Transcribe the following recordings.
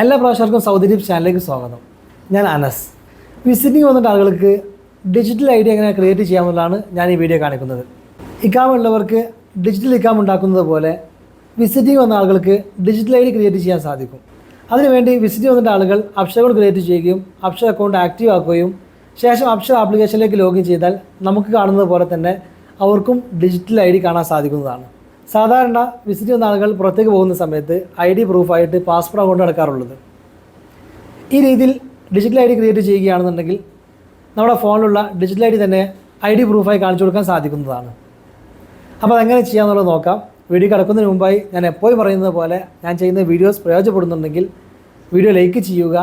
എല്ലാ പ്രാവശ്യർക്കും സൗദര്യം ചാനലിലേക്ക് സ്വാഗതം. ഞാൻ അനസ്. വിസിറ്റിംഗ് വന്നിട്ട് ആളുകൾക്ക് ഡിജിറ്റൽ ഐഡിയ എങ്ങനെ ക്രിയേറ്റ് ചെയ്യാമെന്നുള്ളതാണ് ഞാൻ ഈ വീഡിയോ കാണിക്കുന്നത്. ഇക്കാം ഉള്ളവർക്ക് ഡിജിറ്റൽ ഇക്കാം ഉണ്ടാക്കുന്നത് പോലെ വിസിറ്റിംഗ് വന്ന ആളുകൾക്ക് ഡിജിറ്റൽ ഐഡി ക്രിയേറ്റ് ചെയ്യാൻ സാധിക്കും. അതിനുവേണ്ടി വിസിറ്റിംഗ് വന്നിട്ട് ആളുകൾ അക്ഷരകൾ ക്രിയേറ്റ് ചെയ്യുകയും അക്ഷര അക്കൗണ്ട് ആക്റ്റീവ് ആക്കുകയും ശേഷം അക്ഷര ആപ്ലിക്കേഷനിലേക്ക് ലോഗിൻ ചെയ്താൽ നമുക്ക് കാണുന്നത് പോലെ തന്നെ അവർക്കും ഡിജിറ്റൽ ഐ ഡി കാണാൻ സാധിക്കുന്നതാണ്. സാധാരണ വിസിറ്റ് ചെയ്യുന്ന ആളുകൾ പുറത്തേക്ക് പോകുന്ന സമയത്ത് ഐ ഡി പ്രൂഫായിട്ട് പാസ്പോർട്ട് കൊണ്ട് നടക്കാറുള്ളത് ഈ രീതിയിൽ ഡിജിറ്റൽ ഐ ഡി ക്രിയേറ്റ് ചെയ്യുകയാണെന്നുണ്ടെങ്കിൽ നമ്മുടെ ഫോണിലുള്ള ഡിജിറ്റൽ ഐ ഡി തന്നെ ഐ ഡി പ്രൂഫായി കാണിച്ചു കൊടുക്കാൻ സാധിക്കുന്നതാണ്. അപ്പോൾ അതെങ്ങനെ ചെയ്യാമെന്നുള്ളത് നോക്കാം. വീഡിയോ കിടക്കുന്നതിന് മുമ്പായി ഞാൻ എപ്പോഴും പറയുന്നത് പോലെ ഞാൻ ചെയ്യുന്ന വീഡിയോസ് പ്രയോജനപ്പെടുന്നുണ്ടെങ്കിൽ വീഡിയോ ലൈക്ക് ചെയ്യുക.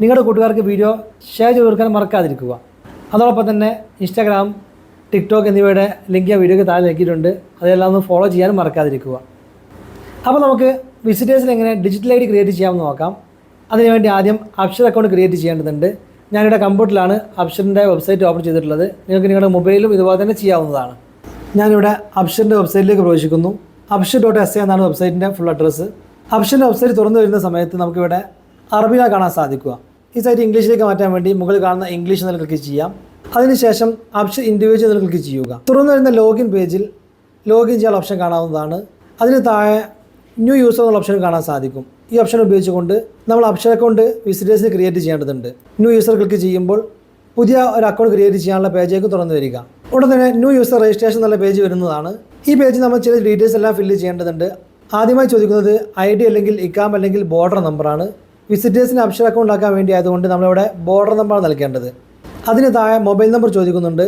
നിങ്ങളുടെ കൂട്ടുകാർക്ക് വീഡിയോ ഷെയർ ചെയ്ത് കൊടുക്കാൻ മറക്കാതിരിക്കുക. അതോടൊപ്പം തന്നെ ഇൻസ്റ്റാഗ്രാം ടിക്ടോക്ക് എന്നിവയുടെ ലിങ്ക് ഞാൻ വീഡിയോക്ക് താഴെ നൽകിയിട്ടുണ്ട്. അതെല്ലാം ഒന്ന് ഫോളോ ചെയ്യാനും മറക്കാതിരിക്കുക. അപ്പോൾ നമുക്ക് വിസിറ്റേഴ്സിന് എങ്ങനെ ഡിജിറ്റൽ ഐ ഡി ക്രിയേറ്റ് ചെയ്യാമെന്ന് നോക്കാം. അതിനുവേണ്ടി ആദ്യം അക്ഷർ അക്കൗണ്ട് ക്രിയേറ്റ് ചെയ്യേണ്ടതുണ്ട്. ഞാനിവിടെ കമ്പ്യൂട്ടറിലാണ് അക്ഷറിന്റെ വെബ്സൈറ്റ് ഓപ്പൺ ചെയ്തിട്ടുള്ളത്. നിങ്ങൾക്ക് നിങ്ങളുടെ മൊബൈലും ഇതുപോലെ തന്നെ ചെയ്യാവുന്നതാണ്. ഞാനിവിടെ അപ്ഷറിന്റെ വെബ്സൈറ്റിലേക്ക് പ്രവേശിക്കുന്നു. അപ്ഷർ ഡോട്ട് എസ് എന്നാണ് വെബ്സൈറ്റിന്റെ ഫുൾ അഡ്രസ്സ് അപ്ഷറിന്റെ വെബ്സൈറ്റ് തുറന്നു വരുന്ന സമയത്ത് നമുക്കിവിടെ അറബിയ കാണാൻ സാധിക്കുക. ഈ സൈറ്റ് ഇംഗ്ലീഷിലേക്ക് മാറ്റാൻ വേണ്ടി മുകളിൽ കാണുന്ന ഇംഗ്ലീഷ് എന്ന് ക്ലിക്ക് ചെയ്യാം. അതിനുശേഷം ഓപ്ഷൻ ഇൻഡിവിജ്വൽ ക്ലിക്ക് ചെയ്യുക. തുറന്നു വരുന്ന ലോഗിൻ പേജിൽ ലോഗിൻ ചെയ്യാൻ ഓപ്ഷൻ കാണാവുന്നതാണ്. അതിന് താഴെ ന്യൂ യൂസർ എന്നുള്ള ഓപ്ഷൻ കാണാൻ സാധിക്കും. ഈ ഓപ്ഷൻ ഉപയോഗിച്ചുകൊണ്ട് നമ്മൾ ഓപ്ഷൻ അക്കൗണ്ട് വിസിറ്റേഴ്സിന് ക്രിയേറ്റ് ചെയ്യേണ്ടതുണ്ട്. ന്യൂ യൂസർ ക്ലിക്ക് ചെയ്യുമ്പോൾ പുതിയ ഒരു അക്കൗണ്ട് ക്രിയേറ്റ് ചെയ്യാനുള്ള പേജേക്ക് തുറന്നു വരിക. ഉടൻ തന്നെ ന്യൂ യൂസർ രജിസ്ട്രേഷൻ എന്നുള്ള പേജ് വരുന്നതാണ്. ഈ പേജിൽ നമ്മൾ ചില ഡീറ്റെയിൽസ് എല്ലാം ഫില്ല് ചെയ്യേണ്ടതുണ്ട്. ആദ്യമായി ചോദിക്കുന്നത് ഐ ഡി അല്ലെങ്കിൽ ഇക്കാം അല്ലെങ്കിൽ ബോർഡർ നമ്പറാണ് വിസിറ്റേഴ്സിന് അക്ഷര അക്കൗണ്ട് ആക്കാൻ വേണ്ടി ആയതുകൊണ്ട് നമ്മളിവിടെ ബോർഡർ നമ്പറാണ് നൽകേണ്ടത്. അതിന് താഴെ മൊബൈൽ നമ്പർ ചോദിക്കുന്നുണ്ട്.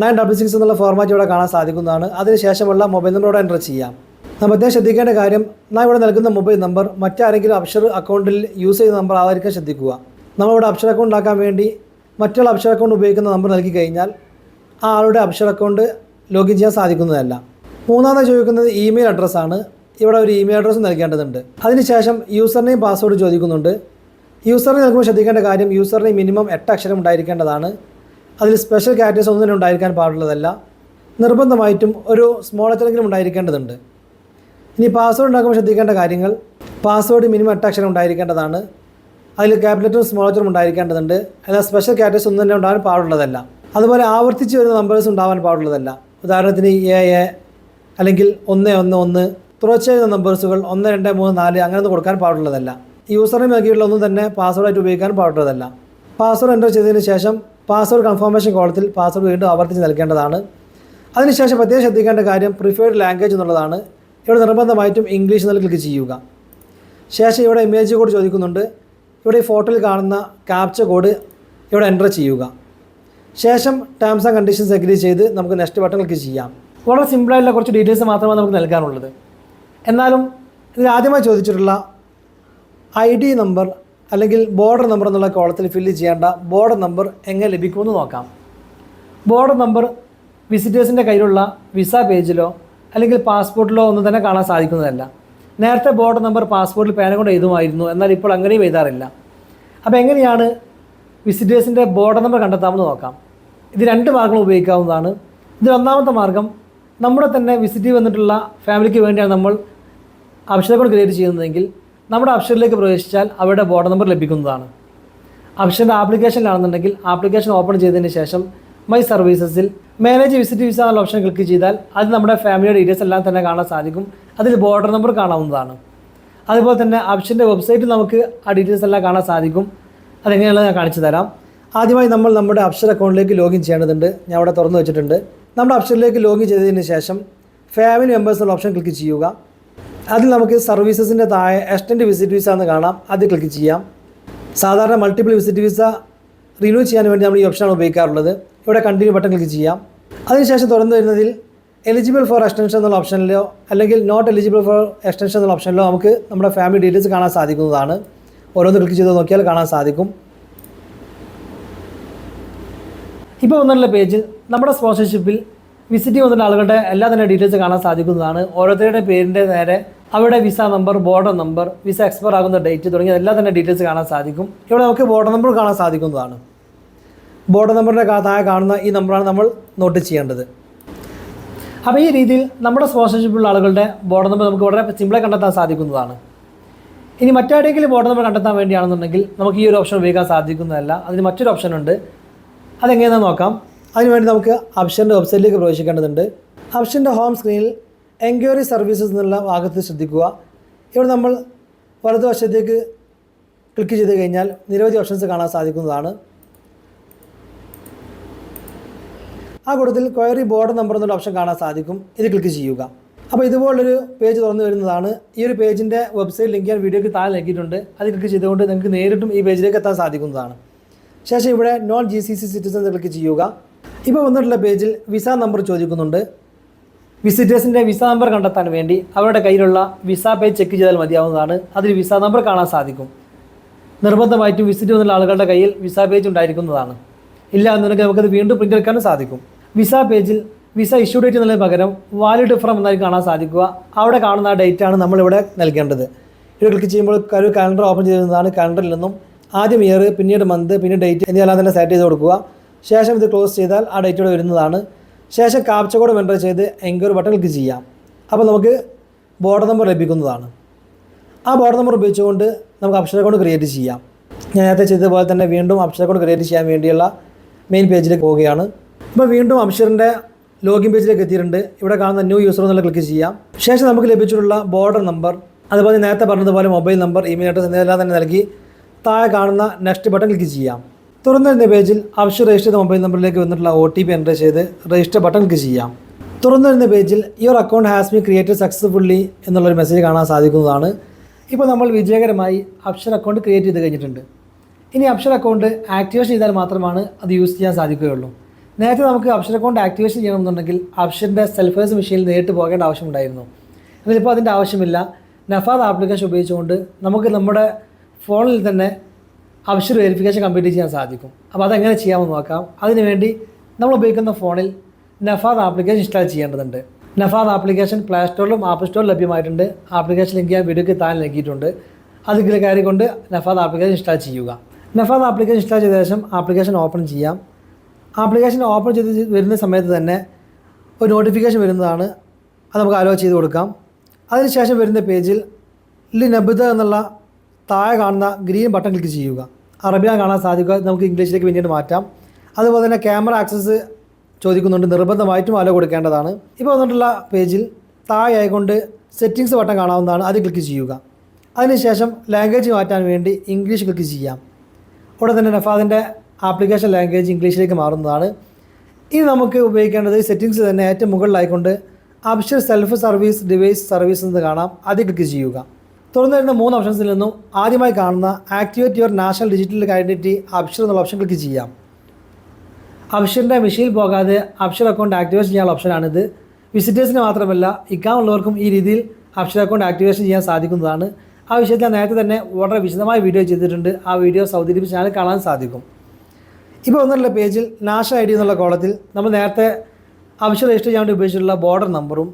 നയൻ ഡബിൾ സിക്സ് എന്നുള്ള ഫോർമാറ്റ് ഇവിടെ കാണാൻ സാധിക്കുന്നതാണ്. അതിനുശേഷമുള്ള മൊബൈൽ നമ്പർ ഇവിടെ എന്റർ ചെയ്യാം. പ്രത്യേകം ശ്രദ്ധിക്കേണ്ട കാര്യം നാം ഇവിടെ നൽകുന്ന മൊബൈൽ നമ്പർ മറ്റാരെങ്കിലും അക്ഷർ അക്കൗണ്ടിൽ യൂസ് ചെയ്യുന്ന നമ്പർ ആയിരിക്കാൻ ശ്രദ്ധിക്കുക. നമ്മളിവിടെ അക്ഷര അക്കൗണ്ട് ആക്കാൻ വേണ്ടി മറ്റുള്ള അക്ഷര അക്കൗണ്ട് ഉപയോഗിക്കുന്ന നമ്പർ നൽകി കഴിഞ്ഞാൽ ആ ആളുടെ അക്ഷര അക്കൗണ്ട് ലോഗിൻ ചെയ്യാൻ സാധിക്കുന്നതല്ല. മൂന്നാമത് ചോദിക്കുന്നത് ഇമെയിൽ അഡ്രസ്സാണ് ഇവിടെ ഒരു ഇമെയിൽ അഡ്രസ്സ് നൽകേണ്ടതുണ്ട്. അതിനുശേഷം യൂസർ നെയിം പാസ്വേഡ് ചോദിക്കുന്നുണ്ട്. നെയിം നൽകുമ്പോൾ ശ്രദ്ധിക്കേണ്ട കാര്യം യൂസറിന് മിനിമം എട്ട് അക്ഷരം ഉണ്ടായിരിക്കേണ്ടതാണ്. അതിൽ സ്പെഷ്യൽ ക്യാരക്ടേഴ്സ് ഒന്നും തന്നെ ഉണ്ടായിരിക്കാൻ പാടുള്ളതല്ല. നിർബന്ധമായിട്ടും ഒരു സ്മോൾ അക്ഷരെങ്കിലും ഉണ്ടായിരിക്കേണ്ടതുണ്ട്. ഇനി പാസ്വേഡ് ഉണ്ടാക്കുമ്പോൾ ശ്രദ്ധിക്കേണ്ട കാര്യങ്ങൾ. പാസ്വേഡ് മിനിമം എട്ട് അക്ഷരം ഉണ്ടായിരിക്കേണ്ടതാണ്. അതിൽ ക്യാപിറ്റലും സ്മോൾ ലെറ്ററും ഉണ്ടായിരിക്കേണ്ടതുണ്ട്. അല്ല സ്പെഷ്യൽ ക്യാരക്ടേഴ്സ് ഒന്നും തന്നെ ഉണ്ടാകാൻ പാടുള്ളതല്ല. അതുപോലെ ആവർത്തിച്ച് വരുന്ന നമ്പേഴ്സ് ഉണ്ടാവാൻ പാടുള്ളതല്ല. ഉദാഹരണത്തിന് എ എ അല്ലെങ്കിൽ ഒന്ന് ഒന്ന് ഒന്ന്. തുടർച്ചയായ നമ്പേഴ്സുകൾ ഒന്ന് രണ്ട് മൂന്ന് നാല് അങ്ങനെ ഒന്നും കൊടുക്കാൻ പാടുള്ളതല്ല. യൂസറിനെ നൽകിയിട്ടുള്ള ഒന്നും തന്നെ പാസ്വേഡായിട്ട് ഉപയോഗിക്കാൻ പാടുള്ളതല്ല. പാസ്വേഡ് എന്റർ ചെയ്തതിന് ശേഷം പാസ്വേഡ് കൺഫർമേഷൻ കോളത്തിൽ പാസ്വേഡ് വീണ്ടും ആവർത്തിച്ച് നൽകേണ്ടതാണ്. അതിനുശേഷം പ്രത്യേകം ശ്രദ്ധിക്കേണ്ട കാര്യം പ്രിഫേർഡ് ലാംഗ്വേജ് എന്നുള്ളതാണ്. ഇവിടെ നിർബന്ധമായിട്ടും ഇംഗ്ലീഷ് എന്നുള്ള ക്ലിക്ക് ചെയ്യുക. ശേഷം ഇവിടെ ഇമേജ് കോഡ് ചോദിക്കുന്നുണ്ട്. ഇവിടെ ഈ ഫോട്ടോയിൽ കാണുന്ന ക്യാപ്ച കോഡ് ഇവിടെ എന്റർ ചെയ്യുക. ശേഷം ടേംസ് ആൻഡ് കണ്ടീഷൻസ് അഗ്രി ചെയ്ത് നമുക്ക് നെക്സ്റ്റ് ബട്ടൺ ക്ലിക്ക് ചെയ്യാം. വളരെ സിമ്പിളായിട്ടുള്ള കുറച്ച് ഡീറ്റെയിൽസ് മാത്രമാണ് നമുക്ക് നൽകാനുള്ളത്. എന്നാലും ഇതിൽ ആദ്യമായി ചോദിച്ചിട്ടുള്ള ഐ ഡി നമ്പർ അല്ലെങ്കിൽ ബോർഡർ നമ്പർ എന്നുള്ള കോളത്തിൽ ഫില്ല് ചെയ്യേണ്ട ബോർഡർ നമ്പർ എങ്ങനെ ലഭിക്കുമെന്ന് നോക്കാം. ബോർഡർ നമ്പർ വിസിറ്റേഴ്സിന്റെ കയ്യിലുള്ള വിസ പേജിലോ അല്ലെങ്കിൽ പാസ്പോർട്ടിലോ ഒന്നും തന്നെ കാണാൻ സാധിക്കുന്നതല്ല. നേരത്തെ ബോർഡർ നമ്പർ പാസ്പോർട്ടിൽ പേന കൊണ്ട് എഴുതുമായിരുന്നു എന്നാൽ ഇപ്പോൾ അങ്ങനെയും എഴുതാറില്ല. അപ്പോൾ എങ്ങനെയാണ് വിസിറ്റേഴ്സിന്റെ ബോർഡർ നമ്പർ കണ്ടെത്താമെന്ന് നോക്കാം. ഇത് രണ്ട് മാർഗങ്ങൾ ഉപയോഗിക്കാവുന്നതാണ്. ഇതിൽ ഒന്നാമത്തെ മാർഗം നമ്മുടെ തന്നെ വിസിറ്റ് വന്നിട്ടുള്ള ഫാമിലിക്ക് വേണ്ടിയാണ് നമ്മൾ അക്ഷര കോഡ് ക്രിയേറ്റ് ചെയ്യുന്നതെങ്കിൽ നമ്മുടെ അപ്ഷനിലേക്ക് പ്രവേശിച്ചാൽ അവരുടെ ബോർഡ് നമ്പർ ലഭിക്കുന്നതാണ്. അക്ഷരന്റെ ആപ്ലിക്കേഷനിലാണെന്നുണ്ടെങ്കിൽ ആപ്ലിക്കേഷൻ ഓപ്പൺ ചെയ്തതിന് ശേഷം മൈ സർവീസസിൽ മാനേജ് വിസിറ്റ് വിസ എന്നുള്ള ഓപ്ഷൻ ക്ലിക്ക് ചെയ്താൽ അത് നമ്മുടെ ഫാമിലിയുടെ ഡീറ്റെയിൽസ് എല്ലാം തന്നെ കാണാൻ സാധിക്കും. അതിൽ ബോർഡർ നമ്പർ കാണാവുന്നതാണ്. അതുപോലെ തന്നെ അപ്ഷന്റെ വെബ്സൈറ്റിൽ നമുക്ക് ആ ഡീറ്റെയിൽസ് എല്ലാം കാണാൻ സാധിക്കും. അതെങ്ങനെയാണ് ഞാൻ കാണിച്ചു തരാം. ആദ്യമായി നമ്മൾ നമ്മുടെ അപ്ഷർ അക്കൗണ്ടിലേക്ക് ലോഗിൻ ചെയ്യേണ്ടതുണ്ട്. ഞാൻ അവിടെ തുറന്നു വെച്ചിട്ടുണ്ട്. നമ്മുടെ അപ്ഷറിലേക്ക് ലോഗിൻ ചെയ്തതിന് ശേഷം ഫാമിലി മെമ്പേഴ്സ് എന്നുള്ള ഓപ്ഷൻ ക്ലിക്ക് ചെയ്യുക. അതിൽ നമുക്ക് സർവീസസിന്റെ താഴെ എക്സ്റ്റൻഡ് വിസിറ്റ് വിസ എന്ന് കാണാം. അത് ക്ലിക്ക് ചെയ്യാം. സാധാരണ മൾട്ടിപ്പിൾ വിസിറ്റ് വിസ റിന്യൂ ചെയ്യാൻ വേണ്ടി നമ്മൾ ഈ ഓപ്ഷനാണ് ഉപയോഗിക്കാറുള്ളത്. ഇവിടെ കണ്ടിന്യൂ ബട്ടൺ ക്ലിക്ക് ചെയ്യാം. അതിനുശേഷം തുറന്നു വരുന്നതിൽ എലിജിബിൾ ഫോർ എക്സ്റ്റൻഷൻ എന്നുള്ള ഓപ്ഷനിലോ അല്ലെങ്കിൽ നോട്ട് എലിജിബിൾ ഫോർ എക്സ്റ്റൻഷൻ എന്നുള്ള ഓപ്ഷനിലോ നമുക്ക് നമ്മുടെ ഫാമിലി ഡീറ്റെയിൽസ് കാണാൻ സാധിക്കുന്നതാണ്. ഓരോന്ന് ക്ലിക്ക് ചെയ്ത് നോക്കിയാൽ കാണാൻ സാധിക്കും. ഇപ്പോൾ വന്നുള്ള പേജിൽ നമ്മുടെ സ്പോൺസർഷിപ്പിൽ വിസിറ്റ് ചെയ്യുന്ന ആളുകളുടെ എല്ലാ തന്നെ ഡീറ്റെയിൽസ് കാണാൻ സാധിക്കുന്നതാണ്. ഓരോരുത്തരുടെ പേരിന്റെ നേരെ അവരുടെ visa number border number visa expire ആകുന്ന ഡേറ്റ് തുടങ്ങിയ എല്ലാ തന്നെ ഡീറ്റെയിൽസ് കാണാൻ സാധിക്കും. ഇവിടെ നമുക്ക് ബോർഡർ നമ്പർ കാണാൻ സാധിക്കുന്നതാണ്. ബോർഡർ നമ്പറിന്റെ താഴെ കാണുന്ന ഈ നമ്പറാണ് നമ്മൾ നോട്ട് ചെയ്യേണ്ടത്. അപ്പോൾ ഈ രീതിയിൽ നമ്മുടെ സ്പോൺസർഷിപ്പുള്ള ആളുകളുടെ ബോർഡർ നമ്പർ നമുക്ക് വളരെ സിമ്പിളായി കണ്ടെത്താൻ സാധിക്കുന്നതാണ്. ഇനി മറ്റെവിടെയെങ്കിലും ബോർഡർ നമ്പർ കണ്ടെത്താൻ വേണ്ടിയാണെന്നുണ്ടെങ്കിൽ നമുക്ക് ഈ ഒരു ഓപ്ഷൻ ഉപയോഗിക്കാൻ സാധിക്കുന്നതല്ല. അതിന് മറ്റൊരു ഓപ്ഷൻ ഉണ്ട്. അതെങ്ങനെയാണെന്ന് നോക്കാം. അതിനുവേണ്ടി നമുക്ക് അപ്ഷന്റെ വെബ്സൈറ്റിലേക്ക് പ്രവേശിക്കേണ്ടതുണ്ട്. അപ്ഷന്റെ ഹോം സ്ക്രീനിൽ എൻക്വയറി സർവീസസ് എന്നുള്ള ഭാഗത്ത് ശ്രദ്ധിക്കുക. ഇവിടെ നമ്മൾ വലതുവശത്തേക്ക് ക്ലിക്ക് ചെയ്ത് കഴിഞ്ഞാൽ നിരവധി ഓപ്ഷൻസ് കാണാൻ സാധിക്കുന്നതാണ്. ആ കൂട്ടത്തിൽ ക്വയറി ബോർഡ് നമ്പർ എന്നുള്ള ഓപ്ഷൻ കാണാൻ സാധിക്കും. ഇത് ക്ലിക്ക് ചെയ്യുക. അപ്പോൾ ഇതുപോലൊരു പേജ് തുറന്നു വരുന്നതാണ്. ഈ ഒരു പേജിന്റെ വെബ്സൈറ്റ് ലിങ്ക് ഞാൻ വീഡിയോയ്ക്ക് താഴെ നൽകിയിട്ടുണ്ട്. അത് ക്ലിക്ക് ചെയ്തുകൊണ്ട് നിങ്ങൾക്ക് നേരിട്ടും ഈ പേജിലേക്ക് എത്താൻ സാധിക്കുന്നതാണ്. ശേഷം ഇവിടെ non G C C citizen click ചെയ്യുക. ഇപ്പോൾ വന്നിട്ടുള്ള പേജിൽ വിസ നമ്പർ ചോദിക്കുന്നുണ്ട്. വിസിറ്റേഴ്സിന്റെ വിസ നമ്പർ കണ്ടെത്താൻ വേണ്ടി അവരുടെ കയ്യിലുള്ള വിസ പേജ് ചെക്ക് ചെയ്താൽ മതിയാവുന്നതാണ്. അതിൽ വിസ നമ്പർ കാണാൻ സാധിക്കും. നിർബന്ധമായിട്ടും വിസിറ്റ് വന്നുള്ള ആളുകളുടെ കയ്യിൽ വിസ പേജ് ഉണ്ടായിരിക്കുന്നതാണ്. ഇല്ല എന്നുണ്ടെങ്കിൽ നമുക്കത് വീണ്ടും പ്രിന്റ് എടുക്കാനും സാധിക്കും. വിസ പേജിൽ വിസ ഇഷ്യൂ ഡേറ്റ് എന്നതിന് പകരം വാലിഡ് ഫ്രം എന്നായി കാണാൻ സാധിക്കുക. അവിടെ കാണുന്ന ആ ഡേറ്റ് ആണ് നമ്മളിവിടെ നൽകേണ്ടത്. ഇത് ക്ലിക്ക് ചെയ്യുമ്പോൾ ഒരു കലണ്ടർ ഓപ്പൺ ചെയ്യുന്നതാണ് കലണ്ടറിൽ നിന്നും ആദ്യം ഇയർ പിന്നീട് മന്ത് പിന്നീട് ഡേറ്റ് എന്നിവയെല്ലാം തന്നെ സെറ്റ് ചെയ്ത് കൊടുക്കുക. ശേഷം ഇത് ക്ലോസ് ചെയ്താൽ ആ ഡേറ്റ് ഇവിടെ വരുന്നതാണ്. ശേഷം കാപ്ച കോഡ് എന്റർ ചെയ്ത് എൻക്വയറി ബട്ടൺ ക്ലിക്ക് ചെയ്യാം. അപ്പോൾ നമുക്ക് ബോർഡർ നമ്പർ ലഭിക്കുന്നതാണ്. ആ ബോർഡർ നമ്പർ ഉപയോഗിച്ചുകൊണ്ട് നമുക്ക് അപ്ഷർ അക്കൗണ്ട് ക്രിയേറ്റ് ചെയ്യാം. ഞാൻ നേരത്തെ ചെയ്തതുപോലെ തന്നെ വീണ്ടും അപ്ഷർ അക്കൗണ്ട് ക്രിയേറ്റ് ചെയ്യാൻ വേണ്ടിയുള്ള മെയിൻ പേജിലേക്ക് പോവുകയാണ്. അപ്പോൾ വീണ്ടും അപ്ഷറിന്റെ ലോഗിൻ പേജിലേക്ക് എത്തിയിട്ടുണ്ട്. ഇവിടെ കാണുന്ന ന്യൂ യൂസർ എന്നുള്ള ക്ലിക്ക് ചെയ്യാം. ശേഷം നമുക്ക് ലഭിച്ചിട്ടുള്ള ബോർഡർ നമ്പർ അതുപോലെ നേരത്തെ പറഞ്ഞതുപോലെ മൊബൈൽ നമ്പർ ഇമെയിൽ അഡ്രസ് എന്നിവയെല്ലാം തന്നെ നൽകി താഴെ കാണുന്ന നെക്സ്റ്റ് ബട്ടൺ ക്ലിക്ക് ചെയ്യാം. തുറന്നിരുന്ന പേജിൽ ആവശ്യം രജിസ്റ്റർ ചെയ്ത മൊബൈൽ നമ്പറിലേക്ക് വന്നിട്ടുള്ള ഒ ടി പി എന്റർ ചെയ്ത് രജിസ്റ്റർ ബട്ടൺ ക്ലിക്ക് ചെയ്യാം. തുറന്നിരുന്ന പേജിൽ your account has be created successfully എന്നുള്ളൊരു മെസ്സേജ് കാണാൻ സാധിക്കുന്നതാണ്. ഇപ്പോൾ നമ്മൾ വിജയകരമായി അപ്ഷർ അക്കൗണ്ട് ക്രിയേറ്റ് ചെയ്ത് കഴിഞ്ഞിട്ടുണ്ട്. ഇനി അപ്ഷർ അക്കൗണ്ട് ആക്ടിവേഷൻ ചെയ്താൽ മാത്രമാണ് അത് യൂസ് ചെയ്യാൻ സാധിക്കുകയുള്ളൂ. നേരത്തെ നമുക്ക് അപ്ഷർ അക്കൗണ്ട് ആക്ടിവേഷൻ ചെയ്യണമെന്നുണ്ടെങ്കിൽ അക്ഷറിന്റെ സെൽഫേഴ്സ് മെഷീനിൽ നേരിട്ട് പോകേണ്ട ആവശ്യമുണ്ടായിരുന്നു. എന്നാൽ ഇപ്പോൾ അതിന്റെ ആവശ്യമില്ല. നഫാദ് ആപ്ലിക്കേഷൻ ഉപയോഗിച്ചുകൊണ്ട് നമുക്ക് നമ്മുടെ ഫോണിൽ തന്നെ അക്ഷർ വെരിഫിക്കേഷൻ കംപ്ലീറ്റ് ചെയ്യാൻ സാധിക്കും. അപ്പോൾ അതെങ്ങനെ ചെയ്യാമെന്ന് നോക്കാം. അതിനുവേണ്ടി നമ്മൾ ഉപയോഗിക്കുന്ന ഫോണിൽ നഫാദ് ആപ്ലിക്കേഷൻ ഇൻസ്റ്റാൾ ചെയ്യേണ്ടതുണ്ട്. നഫാദ് ആപ്ലിക്കേഷൻ പ്ലേ സ്റ്റോറിലും ആപ്പ് സ്റ്റോറിലും ലഭ്യമായിട്ടുണ്ട്. ആപ്ലിക്കേഷൻ ലിങ്ക് ഞാൻ വീഡിയോക്ക് താൻ നൽകിയിട്ടുണ്ട്. അത് ഇതിൽ കയറിക്കൊണ്ട് നഫാദ് ആപ്ലിക്കേഷൻ ഇൻസ്റ്റാൾ ചെയ്യുക. നഫാദ് ആപ്ലിക്കേഷൻ ഇൻസ്റ്റാൾ ചെയ്ത ശേഷം ആപ്ലിക്കേഷൻ ഓപ്പൺ ചെയ്യാം. ആപ്ലിക്കേഷൻ ഓപ്പൺ ചെയ്ത് വരുന്ന സമയത്ത് തന്നെ ഒരു നോട്ടിഫിക്കേഷൻ വരുന്നതാണ്. അത് നമുക്ക് അലോ ചെയ്ത് കൊടുക്കാം. അതിനുശേഷം വരുന്ന പേജിൽ ലി നബിത എന്നുള്ള താഴെ കാണുന്ന ഗ്രീൻ ബട്ടൺ ക്ലിക്ക് ചെയ്യുക. അറബിയാണ് കാണാൻ സാധിക്കുക. നമുക്ക് ഇംഗ്ലീഷിലേക്ക് പിന്നീട് മാറ്റാം. അതുപോലെ തന്നെ ക്യാമറ ആക്സസ് ചോദിക്കുന്നുണ്ട്. നിർബന്ധമായിട്ടും അല കൊടുക്കേണ്ടതാണ്. ഇപ്പോൾ വന്നിട്ടുള്ള പേജിൽ താഴെയായി കൊണ്ട് സെറ്റിങ്സ് ബട്ടൺ കാണാവുന്നതാണ്. അത് ക്ലിക്ക് ചെയ്യുക. അതിനുശേഷം ലാംഗ്വേജ് മാറ്റാൻ വേണ്ടി ഇംഗ്ലീഷ് ക്ലിക്ക് ചെയ്യാം. ഉടൻ തന്നെ നഫാദിന്റെ ആപ്ലിക്കേഷൻ ലാംഗ്വേജ് ഇംഗ്ലീഷിലേക്ക് മാറുന്നതാണ്. ഇനി നമുക്ക് ഉപയോഗിക്കേണ്ടത് സെറ്റിങ്സ് തന്നെ ഏറ്റവും മുകളിലായിക്കൊണ്ട് Absher self service device service എന്ന് കാണാം. അത് ക്ലിക്ക് ചെയ്യുക. തുറന്നു വരുന്ന മൂന്ന് ഓപ്ഷൻസിൽ നിന്നും ആദ്യമായി കാണുന്ന activate your national digital identity Absher എന്നുള്ള ഓപ്ഷൻ ക്ലിക്ക് ചെയ്യാം. അപ്ഷറിന്റെ മെഷീനിൽ പോകാതെ അപ്ഷർ അക്കൗണ്ട് ആക്ടിവേഷൻ ചെയ്യാനുള്ള ഓപ്ഷനാണിത് വിസിറ്റേഴ്സിന് മാത്രമല്ല ഇക്കാം ഉള്ളവർക്കും ഈ രീതിയിൽ അപ്ഷർ അക്കൗണ്ട് ആക്ടിവേഷൻ ചെയ്യാൻ സാധിക്കുന്നതാണ്. ആ വിഷയത്തിൽ നേരത്തെ തന്നെ വളരെ വിശദമായ വീഡിയോ ചെയ്തിട്ടുണ്ട്. ആ വീഡിയോ സൗദി അറേബ്യ ചാനൽ കാണാൻ സാധിക്കും. ഇപ്പോൾ ഒന്നുള്ള പേജിൽ നാഷണൽ ഐ ഡി എന്നുള്ള കോളത്തിൽ നമ്മൾ നേരത്തെ അപ്ഷർ രജിസ്റ്റർ ചെയ്യാൻ വേണ്ടി ഉപയോഗിച്ചിട്ടുള്ള ബോർഡർ നമ്പറും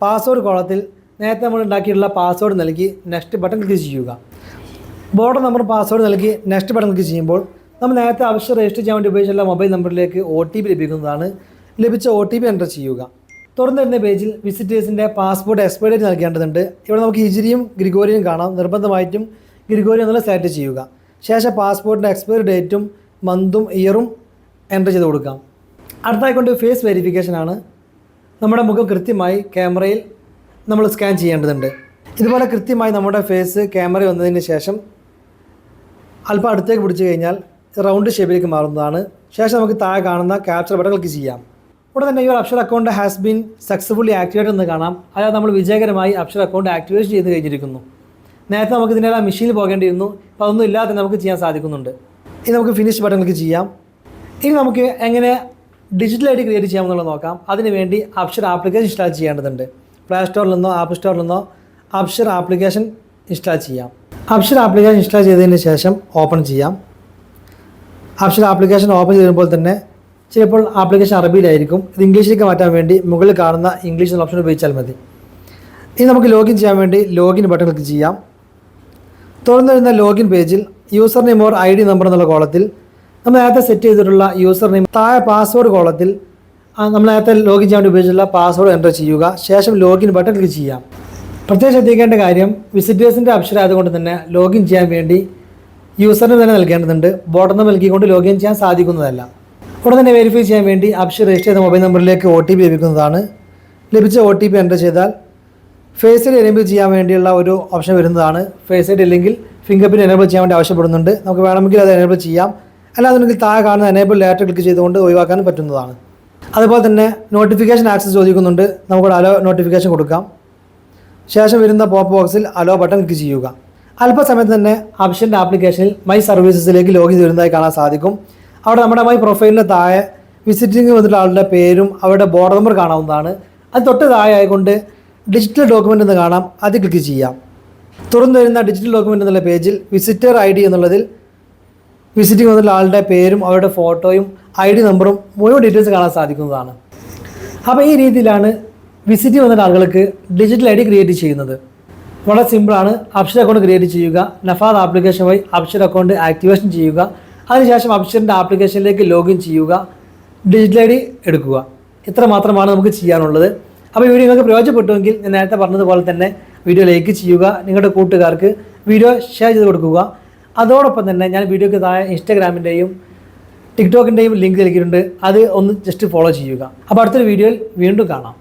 പാസ്വേഡ് കോളത്തിൽ നേരത്തെ നമ്മൾ ഉണ്ടാക്കിയിട്ടുള്ള പാസ്വേഡ് നൽകി നെക്സ്റ്റ് ബട്ടൺ ക്ലിക്ക് ചെയ്യുക. ബോർഡർ നമ്പർ പാസ്വേഡ് നൽകി നെക്സ്റ്റ് ബട്ടൺ ക്ലിക്ക് ചെയ്യുമ്പോൾ നമ്മൾ നേരത്തെ ആവശ്യം രജിസ്റ്റർ ചെയ്യാൻ വേണ്ടി ഉപയോഗിച്ചുള്ള മൊബൈൽ നമ്പറിലേക്ക് ഒ ടി പി ലഭിക്കുന്നതാണ്. ലഭിച്ച ഒ ടി പി എന്റർ ചെയ്യുക. തുറന്നു വരുന്ന പേജിൽ വിസിറ്റേഴ്സിന്റെ പാസ്പോർട്ട് എക്സ്പയർ ഡേറ്റ് നൽകേണ്ടതുണ്ട്. ഇവിടെ നമുക്ക് ഹിജിരിയും ഗ്രിഗോറിയും കാണാം. നിർബന്ധമായിട്ടും ഗ്രിഗോറിയം എന്നുള്ള സെലക്ട് ചെയ്യുക. ശേഷം പാസ്പോർട്ടിന്റെ എക്സ്പയർ ഡേറ്റും മന്തും ഇയറും എന്റർ ചെയ്ത് കൊടുക്കാം. അടുത്തായിക്കൊണ്ട് ഫേസ് വെരിഫിക്കേഷൻ ആണ്. നമ്മുടെ മുഖം കൃത്യമായി ക്യാമറയിൽ നമ്മൾ സ്കാൻ ചെയ്യേണ്ടതുണ്ട്. ഇതുപോലെ കൃത്യമായി നമ്മുടെ ഫേസ് ക്യാമറ വന്നതിന് ശേഷം അല്പം അടുത്തേക്ക് പിടിച്ചു കഴിഞ്ഞാൽ റൗണ്ട് ഷേപ്പിലേക്ക് മാറുന്നതാണ്. ശേഷം നമുക്ക് താഴെ കാണുന്ന ക്യാപ്ചർ ബട്ടൺ ക്ലിക്ക് ചെയ്യാം. ഉടൻ തന്നെ your Absher account has been successfully activate എന്ന് കാണാം. അതായത് നമ്മൾ വിജയകരമായി അക്ഷർ അക്കൗണ്ട് ആക്ടിവേറ്റ് ചെയ്ത് കഴിഞ്ഞിരിക്കുന്നു. നേരത്തെ നമുക്ക് ഇതിനേ മെഷീനിൽ പോകേണ്ടിയിരുന്നു. അപ്പോൾ അതൊന്നും ഇല്ലാതെ നമുക്ക് ചെയ്യാൻ സാധിക്കുന്നുണ്ട്. ഇനി നമുക്ക് ഫിനിഷ് ബട്ടൺ ക്ലിക്ക് ചെയ്യാം. ഇനി നമുക്ക് എങ്ങനെ ഡിജിറ്റൽ ഐ ക്രിയേറ്റ് ചെയ്യാമെന്നുള്ളത് നോക്കാം. അതിനുവേണ്ടി അക്ഷർ ആപ്ലിക്കേഷൻ ഇൻസ്റ്റാൾ ചെയ്യേണ്ടതുണ്ട്. പ്ലേ സ്റ്റോറിൽ നിന്നോ ആപ്പ് സ്റ്റോറിൽ നിന്നോ അപ്ഷർ ആപ്ലിക്കേഷൻ ഇൻസ്റ്റാൾ ചെയ്യാം. അപ്ഷർ ആപ്ലിക്കേഷൻ ഇൻസ്റ്റാൾ ചെയ്തതിന് ശേഷം ഓപ്പൺ ചെയ്യാം. അപ്ഷർ ആപ്ലിക്കേഷൻ ഓപ്പൺ ചെയ്യുമ്പോൾ തന്നെ ചിലപ്പോൾ ആപ്ലിക്കേഷൻ അറബിയിലായിരിക്കും. ഇത് ഇംഗ്ലീഷിലേക്ക് മാറ്റാൻ വേണ്ടി മുകളിൽ കാണുന്ന ഇംഗ്ലീഷ് എന്ന ഓപ്ഷൻ ഉപയോഗിച്ചാൽ മതി. ഇനി നമുക്ക് ലോഗിൻ ചെയ്യാൻ വേണ്ടി ലോഗിൻ ബട്ടൺ ക്ലിക്ക് ചെയ്യാം. തുറന്നു വരുന്ന login page user name or I D number എന്നുള്ള കോളത്തിൽ നമ്മൾ നേരത്തെ സെറ്റ് ചെയ്തിട്ടുള്ള യൂസർ നെയിം താഴെ പാസ്വേഡ് കോളത്തിൽ നമ്മൾ നേരത്തെ ലോഗിൻ ചെയ്യാൻ വേണ്ടി ഉപയോഗിച്ചിട്ടുള്ള പാസ്വേഡ് എന്റർ ചെയ്യുക. ശേഷം ലോഗിൻ ബട്ടൺ ക്ലിക്ക് ചെയ്യാം. പ്രത്യേകം ശ്രദ്ധിക്കേണ്ട കാര്യം വിസിറ്റേഴ്സിന്റെ അക്ഷരം ആയതുകൊണ്ട് തന്നെ ലോഗിൻ ചെയ്യാൻ വേണ്ടി യൂസറിന് തന്നെ നൽകേണ്ടതുണ്ട്. ബോട്ടം നൽകിക്കൊണ്ട് ലോഗിൻ ചെയ്യാൻ സാധിക്കുന്നതല്ല. ഉടൻ തന്നെ വെരിഫൈ ചെയ്യാൻ വേണ്ടി അപ്ഷർ രജിസ്റ്റർ ചെയ്ത മൊബൈൽ നമ്പറിലേക്ക് ഒ ടി പി ലഭിക്കുന്നതാണ്. ലഭിച്ച ഒ ടി പി എന്റർ ചെയ്താൽ ഫേസ് ഐഡി എനേബിൾ ചെയ്യാൻ വേണ്ടിയുള്ള ഒരു ഓപ്ഷൻ വരുന്നതാണ്. ഫേസ് ഐഡി ഇല്ലെങ്കിൽ ഫിംഗർ പ്രിന്റ് എനേബിൾ ചെയ്യാൻ വേണ്ടി ആവശ്യപ്പെടുന്നുണ്ട്. നമുക്ക് വേണമെങ്കിൽ അത് എനേബിൾ ചെയ്യാം. അല്ലാതെ താഴെ കാണുന്ന എനേബിൾ ലേറ്റർ ക്ലിക്ക് ചെയ്തുകൊണ്ട് ഒഴിവാക്കാൻ പറ്റുന്നതാണ്. അതുപോലെ തന്നെ നോട്ടിഫിക്കേഷൻ ആക്സസ് ചോദിക്കുന്നുണ്ട്. നമുക്ക് അലോ നോട്ടിഫിക്കേഷൻ കൊടുക്കാം. ശേഷം വരുന്ന പോപ്പ് ബോക്സിൽ അലോ ബട്ടൺ ക്ലിക്ക് ചെയ്യുക. അല്പസമയത്ത് തന്നെ അപ്ഷന്റെ ആപ്ലിക്കേഷനിൽ മൈ സർവീസസിലേക്ക് ലോഗിൻ ചെയ്യുന്നതായി കാണാൻ സാധിക്കും. അവിടെ നമ്മുടെ മൈ പ്രൊഫൈലിന്റെ താഴെ വിസിറ്റിംഗ് വന്നിട്ടുള്ള ആളുടെ പേരും അവരുടെ ബോർഡ് നമ്പർ കാണാവുന്നതാണ്. അത് തൊട്ട് താഴെ ആയതുകൊണ്ട് ഡിജിറ്റൽ ഡോക്യുമെന്റ് എന്ന് കാണാം. അത് ക്ലിക്ക് ചെയ്യാം. തുറന്നു വരുന്ന ഡിജിറ്റൽ ഡോക്യുമെന്റ് എന്നുള്ള പേജിൽ വിസിറ്റർ ഐ ഡി എന്നുള്ളതിൽ വിസിറ്റിംഗ് വന്നിട്ടുള്ള ആളുടെ പേരും അവരുടെ ഫോട്ടോയും ഐ ഡി നമ്പറും മുഴുവൻ ഡീറ്റെയിൽസ് കാണാൻ സാധിക്കുന്നതാണ്. അപ്പോൾ ഈ രീതിയിലാണ് വിസിറ്റ് വന്നിട്ട് ആളുകൾക്ക് ഡിജിറ്റൽ ഐ ഡി ക്രിയേറ്റ് ചെയ്യുന്നത്. വളരെ സിമ്പിളാണ് അപ്ഷർ അക്കൗണ്ട് ക്രിയേറ്റ് ചെയ്യുക. നഫാദ് ആപ്ലിക്കേഷൻ വഴി അപ്ഷർ അക്കൗണ്ട് ആക്ടിവേഷൻ ചെയ്യുക. അതിനുശേഷം അപ്ഷറിന്റെ ആപ്ലിക്കേഷനിലേക്ക് ലോഗിൻ ചെയ്യുക. ഡിജിറ്റൽ ഐ ഡി എടുക്കുക. ഇത്ര മാത്രമാണ് നമുക്ക് ചെയ്യാനുള്ളത്. അപ്പോൾ ഈ വീഡിയോ നിങ്ങൾക്ക് പ്രയോജനപ്പെട്ടുവെങ്കിൽ ഞാൻ നേരത്തെ പറഞ്ഞതുപോലെ തന്നെ വീഡിയോ ലൈക്ക് ചെയ്യുക. നിങ്ങളുടെ കൂട്ടുകാർക്ക് വീഡിയോ ഷെയർ ചെയ്ത് കൊടുക്കുക. അതോടൊപ്പം തന്നെ ഞാൻ വീഡിയോയ്ക്ക് താഴെ ഇൻസ്റ്റാഗ്രാമിന്റെയും ടിക്ടോക്കിന്റെയും ലിങ്ക് നൽകിയിട്ടുണ്ട്. അത് ഒന്ന് ജസ്റ്റ് ഫോളോ ചെയ്യുക. അപ്പോൾ അടുത്തൊരു വീഡിയോയിൽ വീണ്ടും കാണാം.